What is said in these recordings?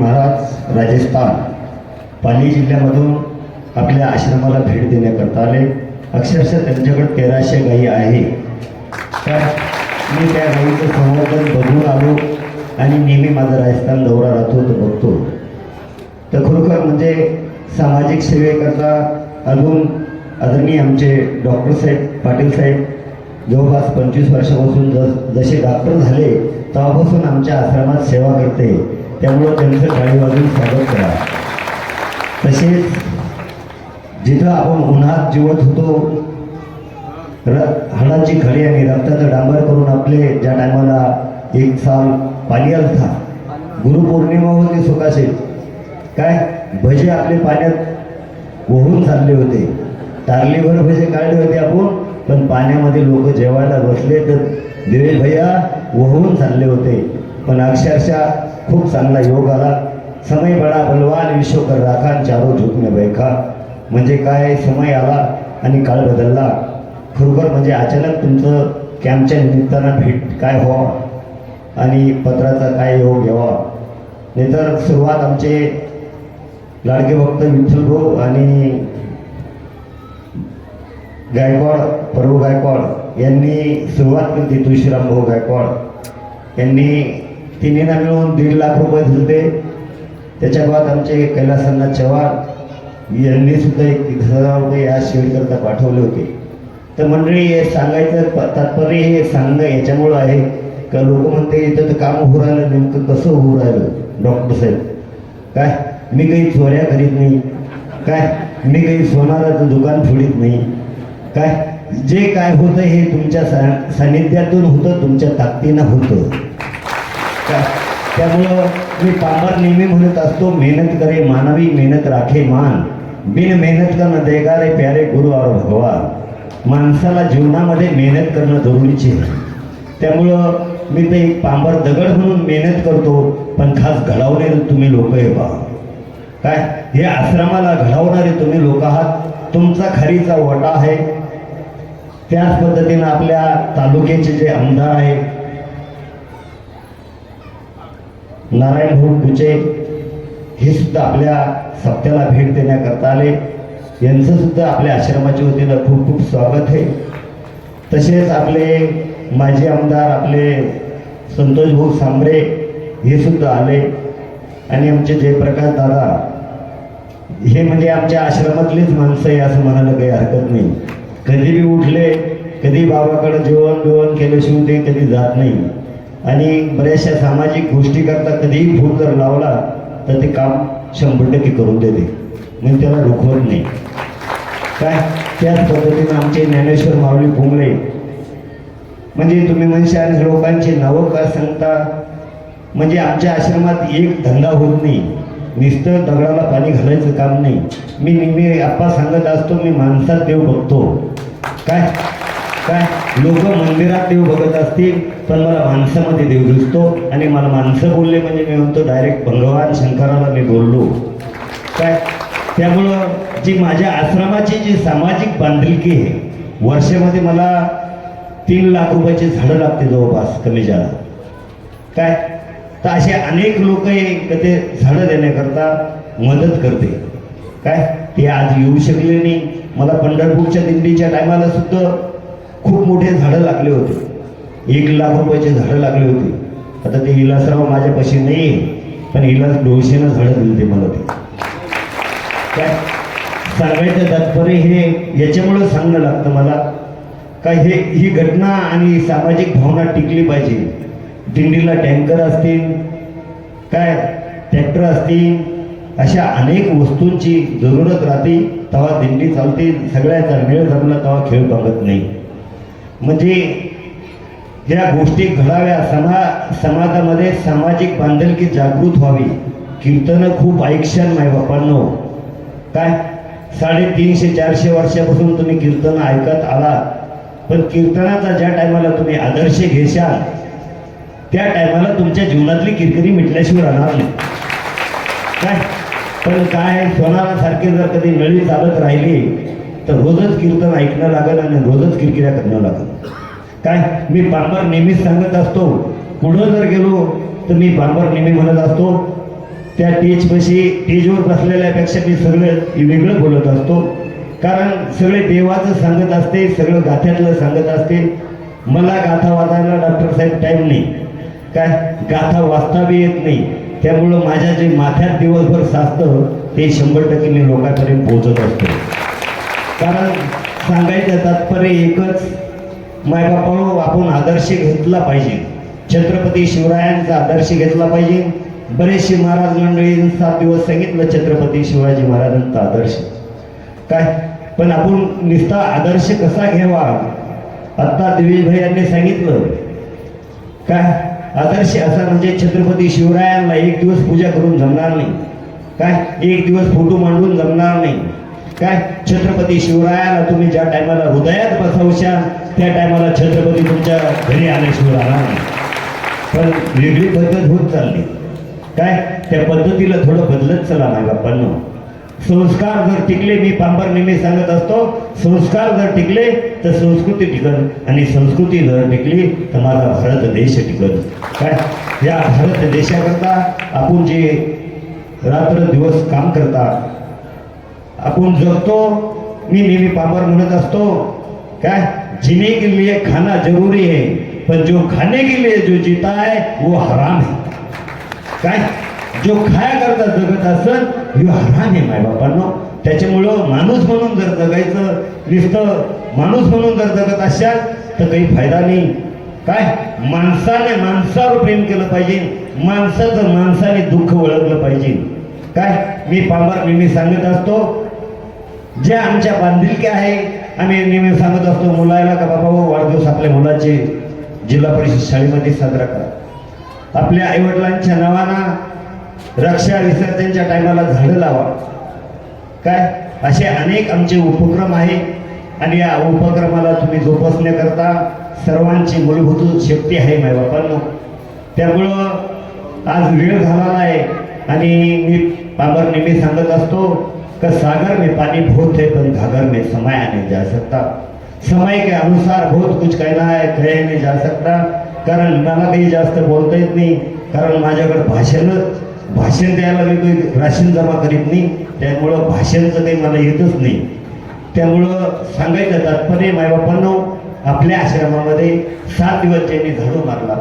महाराज राजस्थान. पाली जिल्ह्यामधून आपल्या आश्रमाला भेट देण्याकरता आले. अक्षरशः त्यांच्याकडे तेराशे गायी आहे. तर मी त्या गायीचं संवर्धन बघून आलो आणि नेहमी माझा राजस्थान दौरा राहतो तो बघतो. तर खरोखर म्हणजे सामाजिक सेवेकरता अजून आदरणीय आमचे डॉक्टर साहेब पाटील साहेब जवळपास पंचवीस वर्षापासून जस जसे डॉक्टर झाले तेव्हापासून आमच्या आश्रमात सेवा करते. त्यामुळं त्यांचं टाळी वाजून स्वागत करा. तसेच जिथं आपण उन्हात जिवत होतो र हाडाची खडी आणि रक्ताचा डांबर करून आपले ज्या टायमाला एक साल पाणी आलं था गुरुपौर्णिमा होती सुखाचे काय? भजे आपले पाण्यात वहून चालले होते. तारलीभर भजे काढले होते आपण पण पाण्यामध्ये लोक जेवायला बसले तर दिवे भैया वहून चालले होते. पण अक्षरशः खूप चांगला योग आला. समय बडा बलवान विश्वकर राखा चारो झोपणे बैखा म्हणजे काय? समय आला आणि काळ बदलला. खरोखर म्हणजे अचानक तुमचं कॅम्पच्या निमित्तानं भेट काय व्हावा? आणि पत्राचा काय योग घ्यावा? नाहीतर सुरुवात आमचे लाडके भक्त विठ्ठल भाऊ आणि गायकवाड प्रभू गायकवाड यांनी सुरुवात केली तुळशीराम भाऊ गायकवाड. यांनी तिन्हीना मिळून दीड लाख रुपये दिले त्याच्या बाद आमचे कैलासनाथ चव्हाण यांनी सुद्धा एक तीस हजार रुपये या शिबिरकरता पाठवले होते. तर मंडळी हे सांगायचं प- तात्पर्य हे सांगणं याच्यामुळं आहे का? लोक म्हणते इथं तर काम होऊ राहिलं नेमकं कसं होऊ राहिलं? डॉक्टर साहेब काय? मी काही चोऱ्या करीत नाही. काय? मी काही सोनाराचं दुकान फोडीत नाही. काय? जे काय होतं हे तुमच्या सा सानिध्यातून होतं तुमच्या ताकदीनं होतं. त्यामुळं मी पामर नेहमी म्हणत असतो मेहनत करे मानवी मेहनत राखे मान. बिन मेहनत करणं देगा रे प्यारे गुरु और भगवान माणसाला जीवनामध्ये मेहनत करणं जरुरीचे आहे. त्यामुळं मी ते एक पांबर दगड म्हणून मेहनत करतो पण खास घडवणे तुम्ही लोक आहे पहा. काय? हे आश्रमाला घडवणारे तुम्ही लोक आहात? तुमचा खरीचा वटा आहे. त्याच पद्धतीनं आपल्या तालुक्याचे जे आमदार आहेत नारायण भाऊ कुचे हे सुद्धा आपल्या सप्त्याला भेट देण्याकरता आले. यांचं सुद्धा आपल्या आश्रमाच्या वतीनं खूप खूप स्वागत आहे. तसेच आपले माजी आमदार आपले संतोष भाऊ सांबरे हे सुद्धा आले. आणि आमचे जयप्रकाश दादा हे म्हणजे आमच्या आश्रमातलीच माणसं आहे असं म्हणायला काही हरकत नाही. कधी बी उठले कधी बाबाकडे जेवण बिवण केल्याशिवाय ते कधी जात नाही. आणि बऱ्याचशा सामाजिक गोष्टी करता कधीही फोन जर लावला तर ते काम शंभर टक्के करून देते. म्हणजे त्याला रुखवत नाही. काय? त्याच पद्धतीनं आमचे ज्ञानेश्वर माऊली पुंगळे म्हणजे तुम्ही म्हणशाल लोकांची नावं का सांगता? म्हणजे आमच्या आश्रमात एक धंदा होत नाही. नुसतं दगडाला पाणी घालायचं काम नाही. मी नेहमी आप्पा सांगत असतो मी माणसात देव बघतो. काय? काय? लोक मंदिरात देव बघत असतील पण मला माणसामध्ये देव दिसतो आणि मला माणसं बोलले म्हणजे मी म्हणतो डायरेक्ट भगवान शंकराला मी बोललो. काय? त्यामुळं जी माझ्या आश्रमाची जी सामाजिक बांधिलकी आहे वर्षामध्ये मला तीन लाख रुपयाची झाडं लागते जवळपास कमी जादा काय? तर असे अनेक लोक ते झाडं देण्याकरता मदत करते. काय? ते आज येऊ शकले नाही. मला पंढरपूरच्या दिंडीच्या टायमाला सुद्धा खूप मोठे झाडं लागले होते. एक लाख रुपयाचे झाडं लागले होते. आता ते इलासराव माझ्यापाशी नाही आहे पण इलास डोळशेनं झाडं दिले ते मला ते. सांगायचं तात्पर्य हे याच्यामुळं सांगणं लागतं मला का हे ही घटना आणि सामाजिक भावना टिकली पाहिजे. दिंडीला टँकर असतील काय? ट्रॅक्टर असतील अशा अनेक वस्तूंची जरूरत राहते तेव्हा दिंडी चालते सगळ्याचा मेळ जमला तेव्हा खेळ बघत नाही. म्हणजे ज्या गोष्टी घडाव्या समा समाजामध्ये सामाजिक बांधलकी जागृत व्हावी. कीर्तनं खूप ऐकशान नाही बापांनो. काय? साडेतीनशे चारशे वर्षापासून तुम्ही कीर्तन ऐकत आलात पण कीर्तनाचा ज्या टायमाला तुम्ही आदर्श घेशाल त्या टायमाला तुमच्या जीवनातली किरकिरी मिटल्याशिवाय राहणार नाही. काय? पण काय? सोनारासारखे जर कधी नळी चालत राहिली तर रोजच कीर्तन ऐकणं लागेल आणि रोजच किरकिऱ्या करणं लागेल. काय? मी बांबर नेहमीच सांगत असतो पुढं जर गेलो तर मी बांबर नेहमी म्हणत असतो त्या टेजपाशी टेजवर बसलेल्यापेक्षा मी सगळं वेगळं बोलत असतो. कारण सगळे देवाचं सांगत असते सगळं गाथ्यातलं सांगत असते. मला गाथा वाचायला डॉक्टर साहेब टाईम नाही. काय? गाथा वाचता बी येत नाही. त्यामुळं माझ्या जे माथ्यात दिवसभर साचतं ते शंभर टक्के मी लोकांपर्यंत पोहोचत असतो. कारण सांगायचं तात्पर्य एकच मायबापाळो आपण आदर्श घेतला पाहिजे. छत्रपती शिवरायांचा आदर्श घेतला पाहिजे. बरेचसे महाराज मंडळी सात दिवस सांगितलं छत्रपती शिवाजी महाराजांचा आदर्श. काय? पण आपण निस्ता आदर्श कसा घ्यावा? आत्ता दिवेश भाई यांनी सांगितलं. काय? आदर्श असा म्हणजे छत्रपती शिवरायांना एक दिवस पूजा करून जमणार नाही. काय? एक दिवस फोटो मांडून जमणार नाही. काय? छत्रपती शिवरायाला तुम्ही ज्या टायमाला हृदयात बसवशा त्या टायमाला छत्रपती तुमच्या घरी आले राहणार नाही. पण वेगळी पद्धत होत चालली. काय? त्या पद्धतीला थोडं बदलत चला नाही बाप्पांनो संस्कार जर टिकले मी पांबर नेहमी सांगत असतो संस्कार जर टिकले तर संस्कृती टिकल आणि संस्कृती जर टिकली तर माझा भारत देश टिकल काय? या भारत देशाकरता आपण जे रात्र दिवस काम करता आपण जगतो मी नेहमी पापर म्हणत असतो काय? जिने के लिए खाना जरूरी है पण जो खाने के लिए जो जीता है वो हराम है काय? जो खाया करता जगत असन यो हराम आहे मायबापांनो त्याच्यामुळं माणूस म्हणून जर जगायचं नुसतं माणूस म्हणून जर जगत असाल तर काही फायदा नाही. काय? माणसाने माणसावर प्रेम केलं पाहिजे. माणसाचं माणसाने दुःख ओळखलं पाहिजे. काय? मी पांबर नेहमी सांगत असतो जे आमच्या बांधिलकी आहे आम्ही नेहमी सांगत असतो मुलाला का बाबा हो वाढदिवस आपल्या मुलाचे जिल्हा परिषद शाळेमध्ये साजरा करा. आपल्या आईवडिलांच्या नावानं रक्षा विसर्जनच्या टायमाला झाडं लावा. काय? असे अनेक आमचे उपक्रम आहे आणि या उपक्रमाला तुम्ही जोपासण्याकरता सर्वांची मूलभूत शक्ती आहे मायबापांनो त्यामुळं आज वेळ झालेला आहे आणि मी बाबर नेहमी सांगत असतो का सागर में पानी बहुत है पर घाघर में समाया नहीं जा सकता। समय के अनुसार बहुत कुछ कहना है कहे नहीं जा सकता। कारण मला काही जास्त बोलता येत नाही। कारण माझ्याकडे भाषणच भाषण द्यायला मी काही राशन जमा करीत नाही. त्यामुळं भाषणचं काही मला येतच नाही. त्यामुळं सांगायचं तात्पर्य मायबापांनो आपल्या आश्रमामध्ये सात दिवस त्यांनी झाडू मारला.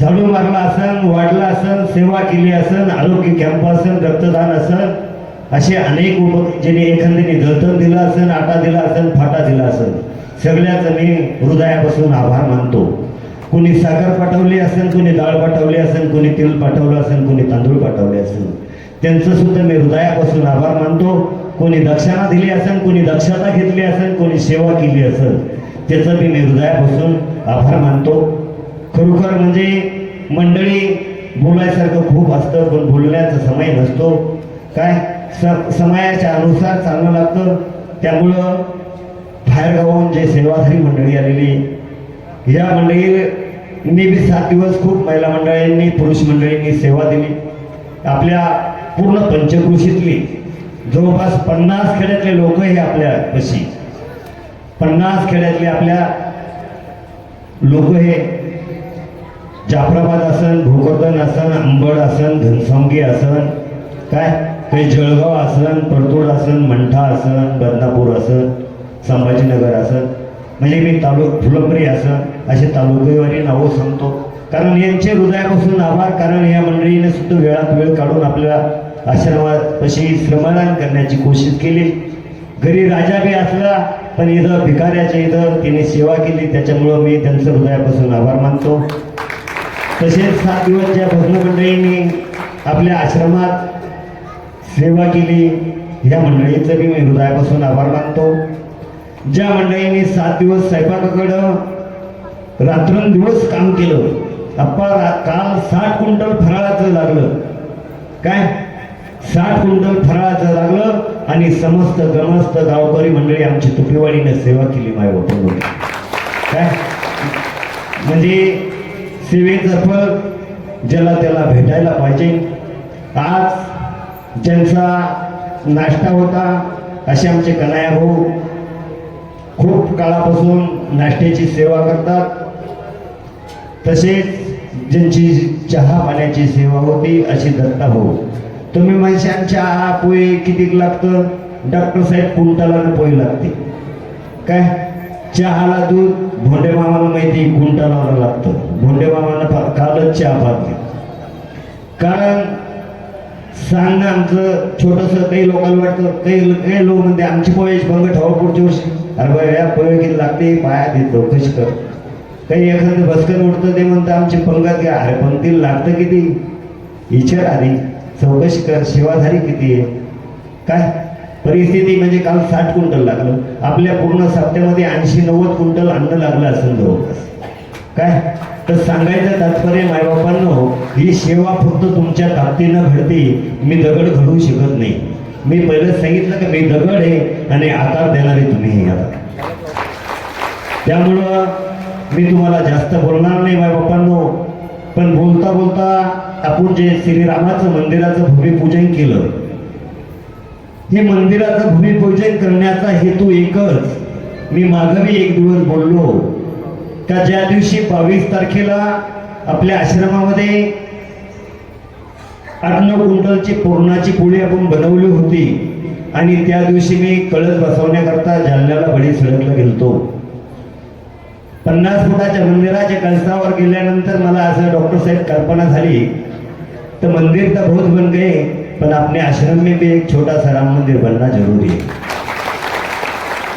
झाडू मारला असन वाढला असन सेवा केली असन आरोग्य कॅम्प असन रक्तदान असन असे अनेक उप ज्यांनी एखाद्याने दळतण दिलं असेल आटा दिला असेल फाटा दिला असेल सगळ्याचं मी हृदयापासून आभार मानतो. कोणी साखर पाठवली असेल कोणी डाळ पाठवली असेल कोणी तेल पाठवलं असेल कोणी तांदूळ पाठवले असेल त्यांचं सुद्धा मी हृदयापासून आभार मानतो. कोणी दक्षिणा दिली असेल कोणी दक्षता घेतली असेल कोणी सेवा केली असेल त्याचं मी हृदयापासून आभार मानतो. खरोखर म्हणजे मंडळी बोलायसारखं खूप असतं पण बोलण्याचा समय नसतो. काय? स समयाच्या अनुसार चालणं लागतं. त्यामुळं बाहेरगावून जे सेवाधारी मंडळी आलेली या मंडळींनी बी सात दिवस खूप महिला मंडळींनी पुरुष मंडळींनी सेवा दिली. आपल्या पूर्ण पंचकृषीतली जवळपास पन्नास खेड्यातले लोक हे आपल्या पशी. पन्नास खेड्यातले आपल्या लोक हे. जाफराबाद असन भोकरदन असन अंबड असन घनसावंगी असन. काय? हे जळगाव आसन परतोड आसन मंठा आसन बदनापूर असन संभाजीनगर आसन म्हणजे मी तालुक फुलंबरी आसन असे तालुकेवारी नावं सांगतो. कारण यांचे हृदयापासून आभार कारण या मंडळीने सुद्धा वेळात वेळ काढून आपल्या आश्रमापाशी श्रमदान करण्याची कोशिश केली. घरी राजा बी असला पण इथं भिकाऱ्याच्या इथं तिने सेवा केली त्याच्यामुळं मी त्यांचं हृदयापासून आभार मानतो. तसेच सात दिवस ज्या भजन मंडळींनी आपल्या आश्रमात सेवा केली. या मंडळीचं मी हृदयापासून आभार मानतो. ज्या मंडळीने सात दिवस स्वयंपाकाकडं रात्रंदिवस काम केलं अप्पा रा- काल साठ क्विंटल फराळाचं लागलं. काय? साठ क्विंटल फराळाचं लागलं आणि समस्त गमस्त गावकरी मंडळी आमची तुपीवाडीनं सेवा केली माय बापांवर काय? म्हणजे सेवेचं फळ ज्याला त्याला भेटायला पाहिजे. आज ज्यांचा नाश्ता होता असे आमचे कनाया भाऊ खूप काळापासून नाश्त्याची सेवा करतात. तसेच ज्यांची चहा पाण्याची सेवा होती अशी दत्ता भाऊ. तुम्ही म्हणशान चहा पोहे किती लागतं? डॉक्टर साहेब कुंटाला पोहे लागते. काय? चहाला दूध भोंडे मामाला माहिती कुंटाला लागतं. भोंडे मामाला फा- कालच चहा पाहते कारण सांग आमचं छोटस काही लोकांना वाटतं काही काही लोक म्हणते आमची पोहे भंग ठेवा पुढच्या वर्षी. अरे बा या पोहे किती लागते? पाया देत चौकशी कर. काही एखादं भस्कन उठतं ते म्हणतं आमची पंगत घ्या. अरे पंक्तीला लागतं किती? विचार आधी चौकशी कर सेवाधारी किती? आहे काय? परिस्थिती म्हणजे काल साठ क्विंटल लागलं. आपल्या पूर्ण सप्त्यामध्ये ऐंशी नव्वद क्विंटल अन्न लागलं असेल जवळपास. काय? तर सांगायचं तात्पर्य मायबापांनो ही सेवा फक्त तुमच्या ताकदीनं घडते. मी दगड घडवू शकत नाही. मी पहिलं सांगितलं की मी दगड आहे आणि आकार देणारे तुम्ही आता. त्यामुळं मी तुम्हाला जास्त बोलणार नाही मायबापांनो. पण बोलता बोलता आपण जे श्रीरामाचं मंदिराचं भूमिपूजन केलं हे मंदिराचं भूमिपूजन करण्याचा हेतू एकच. मी मागवी एक दिवस बोललो. का ज्या दिवशी बावीस तारखेला आपल्या आश्रमामध्ये अन्न कुंटलची पूर्णाची पोळी आपण बनवली होती आणि त्या दिवशी मी कळस बसवण्याकरता जालन्याला बळी सडकला गेलतो. पन्नास फुटाच्या मंदिराच्या कळसावर गेल्यानंतर मला असं डॉक्टर साहेब कल्पना झाली तर मंदिर तर बहुत बन गए पण आपले आश्रम में भी एक छोटा सा राम मंदिर बनना जरूरी है.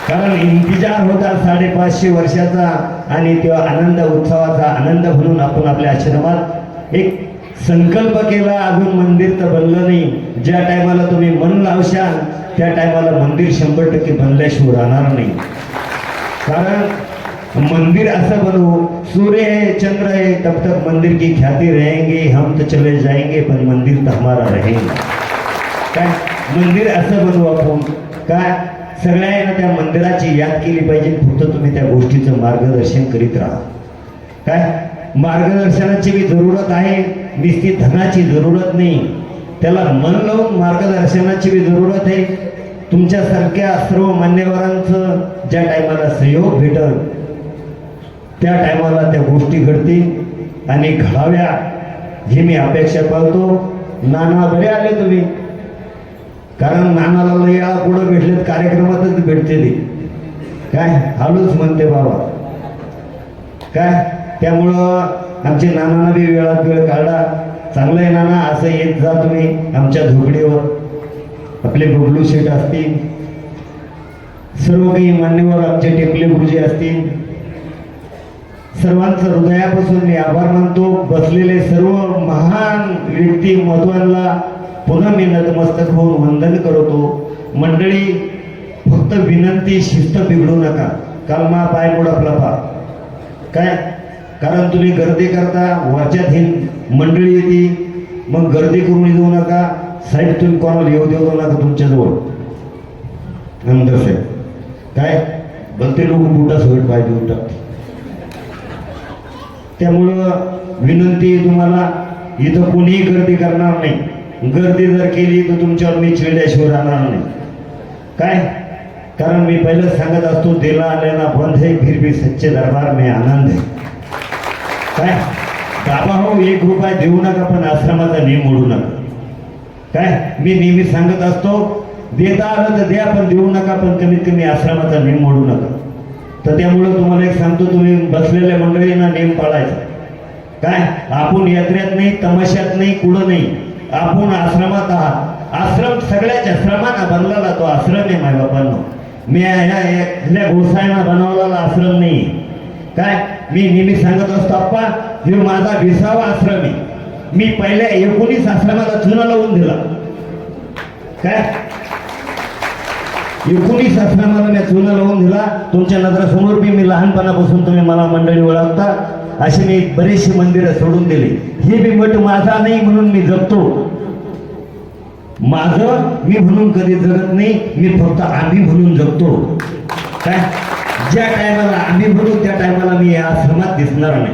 कारण इंतजार होता साडेपाचशे वर्षाचा आणि तेव्हा आनंद उत्सवाचा आनंद म्हणून आपण आपल्या आश्रमात एक संकल्प केला अजून मंदिर तर बनलं नाही. ज्या टायमाला तुम्ही मन लावशाल त्या टायमाला मंदिर शंभर टक्के बनल्याशिवाय राहणार नाही. कारण मंदिर असं बनवू सूर्य है चंद्र है तब तक मंदिर की ख्याति रहेंगे हम तो चले जाएंगे पण मंदिर तर हमारा रहेगा. काय? मंदिर असं बनवू आपण. काय? सगळ्यांना त्या मंदिराची याद केली पाहिजे. फक्त तुम्ही त्या गोष्टीचं मार्गदर्शन करीत राहा. काय? मार्गदर्शनाची बी जरूरत आहे. नुसती धनाची जरूरत नाही. त्याला मन लावून मार्गदर्शनाची बी जरूरत आहे. तुमच्यासारख्या सर्व मान्यवरांचं ज्या टायमाला सहयोग भेटल त्या टायमाला त्या गोष्टी घडतील. आणि घडाव्या ही मी अपेक्षा पाहतो. नाना बरे आले तुम्ही? कारण नानाला या वेळा पुढं भेटलेत कार्यक्रमातच भेटते काय? हालूच म्हणते बाबा. काय? त्यामुळं आमचे नानांना बी वेळात वेळ काढा. चांगलं आहे नाना असं येत जा तुम्ही आमच्या झोपडीवर. आपले बबलू शेट असतील. सर्व काही मान्यवर आमचे टेपले गुरुजी असतील. सर्वांचं हृदयापासून मी आभार मानतो. बसलेले सर्व महान व्यक्ती महत्वांना पुन्हा मी नतमस्तक होऊन वंदन करतो. मंडळी फक्त विनंती शिस्त बिघडू नका. कालमा पाय मोड आपला पा काय? कारण तुम्ही गर्दी करता वरच्यात ही मंडळी येते मग गर्दी करून येऊ नका. साहेब तुम्ही कोणाला येऊ देऊ नका तुमच्याजवळ. नंतर साहेब. काय? भलते लोक बुटा सगळं पाहिजे देऊन त्यामुळं विनंती तुम्हाला इथं कोणीही गर्दी करणार नाही. गर्दी जर केली तर तुमच्यावर मी चिडल्याशिवाय राहणार नाही. काय? कारण मी पहिलं सांगत असतो दिला आलेला बंद है फिर भी सच्चे दरबार में आनंद आहे काय? बाबा हो एक रुपया देऊ नका पण आश्रमाचा नियम मोडू नका. काय? मी नेहमी सांगत असतो देता आलं तर द्या पण देऊ नका पण कमीत कमी आश्रमाचा नियम मोडू नका. तर त्यामुळं तुम्हाला एक सांगतो तुम्ही बसलेल्या मंडळींना नेम पाळायचा. काय? आपण यात्रेत नाही तमाशात नाही कुठं नाही. आपण आश्रमात आहात. आश्रम सगळ्याच्या श्रमाना बनलेला तो आश्रम आहे मायबापांनो मी ह्या ह्या बनवलेला आश्रम नाही. काय? मी नेहमी सांगत असतो अप्पा हे माझा विसावा आश्रम आहे. मी पहिल्या एकोणीस आश्रमाला चुना लावून दिला. काय? एकोणीस आश्रमाला मी चुना लावून दिला. तुमच्या नजरासमोर बी मी लहानपणापासून तुम्ही मला मंडळी ओळखता. अशी मी बरीचशी मंदिरं सोडून दिली. हे बी मठ माझा नाही म्हणून मी जगतो. माझं मी म्हणून कधी जगत नाही मी फक्त आम्ही म्हणून जगतो. काय? ज्या टायमाला आम्ही म्हणू त्या टायमाला मी या आश्रमात दिसणार नाही.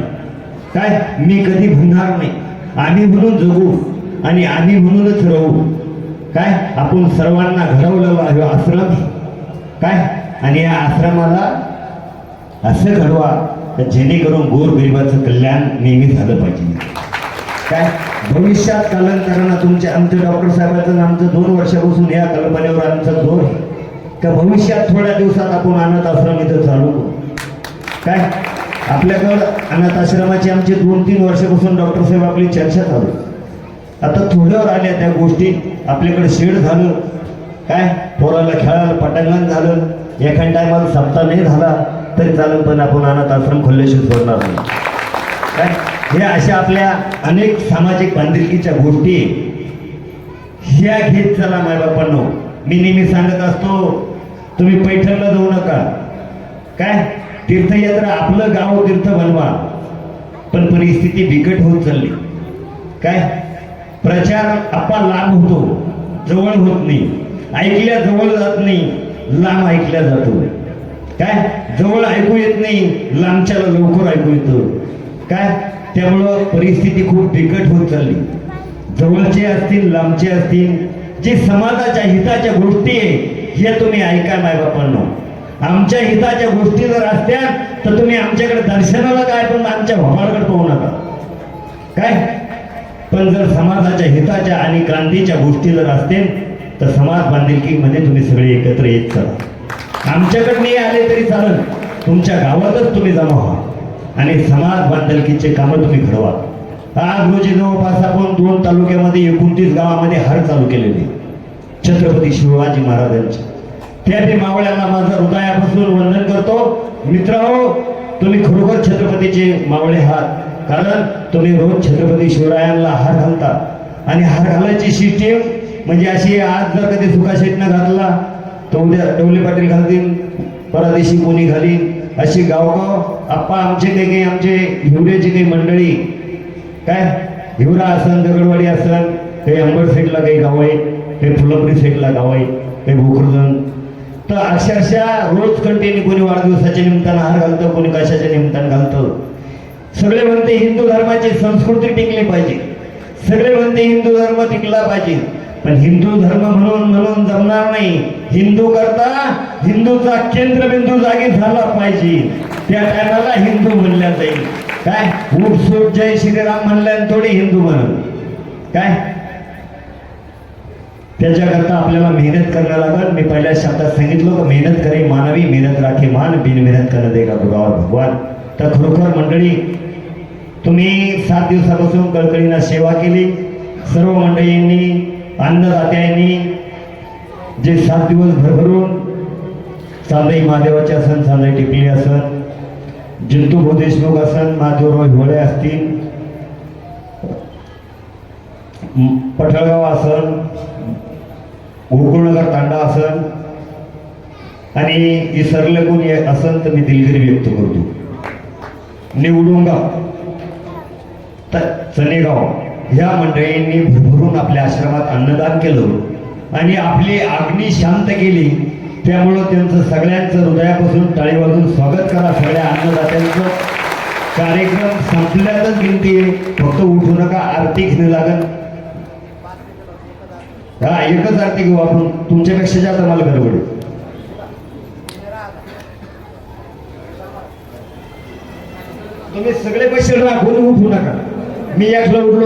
काय? मी कधी भुलणार नाही. आम्ही म्हणून जगू आणि आम्ही म्हणूनच राहू. काय? आपण सर्वांना घडवलेला आहे आश्रम. काय? आणि या आश्रमाला असं घडवा. तर जेणेकरून गोरगरिबाचं कल्याण नेहमी झालं पाहिजे. काय? भविष्यात कालांतरानं तुमच्या आमच्या डॉक्टर साहेबांचं आमचं दोन वर्षापासून या कल्पनेवर आमचा जोर आहे. का भविष्यात थोड्या दिवसात आपण अनाथ आश्रम इथं चालू काय? आपल्याकडं अनाथ आश्रमाची आमची दोन तीन वर्षापासून डॉक्टर साहेब आपली चर्चा चालू आता थोड्यावर आल्या त्या गोष्टी आपल्याकडे शेड झालं. काय? पोराला खेळायला पटांगण झालं. एखाद्या टायमाला सप्ताह नाही झाला. तरी चालेल पण आपण अनाथ आश्रम खोल्ल्याशिवाय सोडणार नाही. काय? हे अशा आपल्या अनेक सामाजिक बांधिलकीच्या गोष्टी ह्या घेत चला मायबापांनो. मी नेहमी सांगत असतो तुम्ही पैठणला जाऊ नका. काय? तीर्थयात्रा आपलं गाव तीर्थ बनवा. पण परिस्थिती बिकट होत चालली. काय? प्रचार आपा लांब होतो. जवळ होत नाही. ऐकल्या जवळ जात नाही. लांब ऐकल्या जातो. काय? जवळ ऐकू येत नाही. लांबच्याला लवकर ऐकू येतं. काय? त्यामुळं परिस्थिती खूप बिकट होत चालली. जवळचे असतील लांबचे असतील जे समाजाच्या हिताच्या गोष्टी आहे हे तुम्ही ऐका मायबापांनो आमच्या हिताच्या गोष्टी जर असत्या तर तुम्ही आमच्याकडे दर्शनाला काय पण आमच्या भवाकडे पाहू नका. काय? पण जर समाजाच्या हिताच्या आणि क्रांतीच्या गोष्टी जर असतील तर समाज बांधिलकीमध्ये तुम्ही सगळे एकत्र येत चला. आमच्याकडे नाही आले तरी चालेल. तुमच्या गावातच तुम्ही जमा व्हा. आणि समाज बांधलकीचे कामं तुम्ही घडवा. आज रोजी जवळपास आपण दोन तालुक्यामध्ये एकोणतीस गावामध्ये हार चालू केलेली. छत्रपती शिवाजी महाराजांचे. त्या मावळ्यांना माझं हृदयापासून वंदन करतो. मित्र हो तुम्ही खरोखर छत्रपतीचे मावळे आहात. कारण तुम्ही रोज छत्रपती शिवरायांना हार घालता. आणि हार घालायची सिस्टीम म्हणजे अशी आज जर कधी सुखाशेटनं घातला तर उद्या डवले पाटील घालतील परदेशी कोणी घालीन. अशी गावगाव आप्पा आमचे काही काही आमचे हिवऱ्याची काही मंडळी काय? हिवरा असन दगडवाडी असन काही अंबड साईडला काही गाव आहे काही फुलंबरी साईडला गाव आहे काही भोकरजण तर अक्षरशः रोज कंटिन्यू कोणी वाढदिवसाच्या निमित्तानं हार घालतं कोणी कशाच्या निमित्तानं घालतं? सगळे म्हणते हिंदू धर्माची संस्कृती टिकली पाहिजे. सगळे म्हणते हिंदू धर्म टिकला पाहिजे. पण हिंदू धर्म म्हणून म्हणून जमणार नाही. हिंदू करता हिंदूचा केंद्रबिंदू जागी झाला पाहिजे. त्या टायमाला हिंदू म्हणल्या जाईल. काय? उठ सूट जय श्रीराम म्हणल्यान थोडी हिंदू म्हणून. काय? त्याच्याकरता आपल्याला मेहनत करायला लागल. मी पहिल्या शब्दात सांगितलं की मेहनत करे मानवी मेहनत राखे मान बिन मेहनत करणं का गुरुवार भगवान. तर खरोखर मंडळी तुम्ही सात दिवसापासून कळकळीनं सेवा केली. सर्व मंडळींनी अन्नदात्यांनी जे सात दिवस भरभरून चांदई महादेवाचे असन चांदई टिपली असन जिंतू देशमुख असन महादेवराव हिवळे असतील पठळगाव असन गोकुळनगर तांडा असन आणि इसरलं ये असन तर मी दिलगिरी व्यक्त करतो. निवडुंगा तर चनेगाव. ह्या मंडळींनी भरभरून आपल्या आश्रमात अन्नदान केलं आणि आपली अग्नी शांत केली. त्यामुळं त्यांचं सगळ्यांचं हृदयापासून टाळी वाजून स्वागत करा सगळ्या अन्नदात्यांचं. कार्यक्रम संपल्यातच गिनती आहे फक्त उठू नका आरती घेणं लागल हा एकच आरती घेऊ आपण. तुमच्यापेक्षा जास्त मला गडबड तुम्ही सगळे पैसे राखून उठू नका. मी एकला उठलो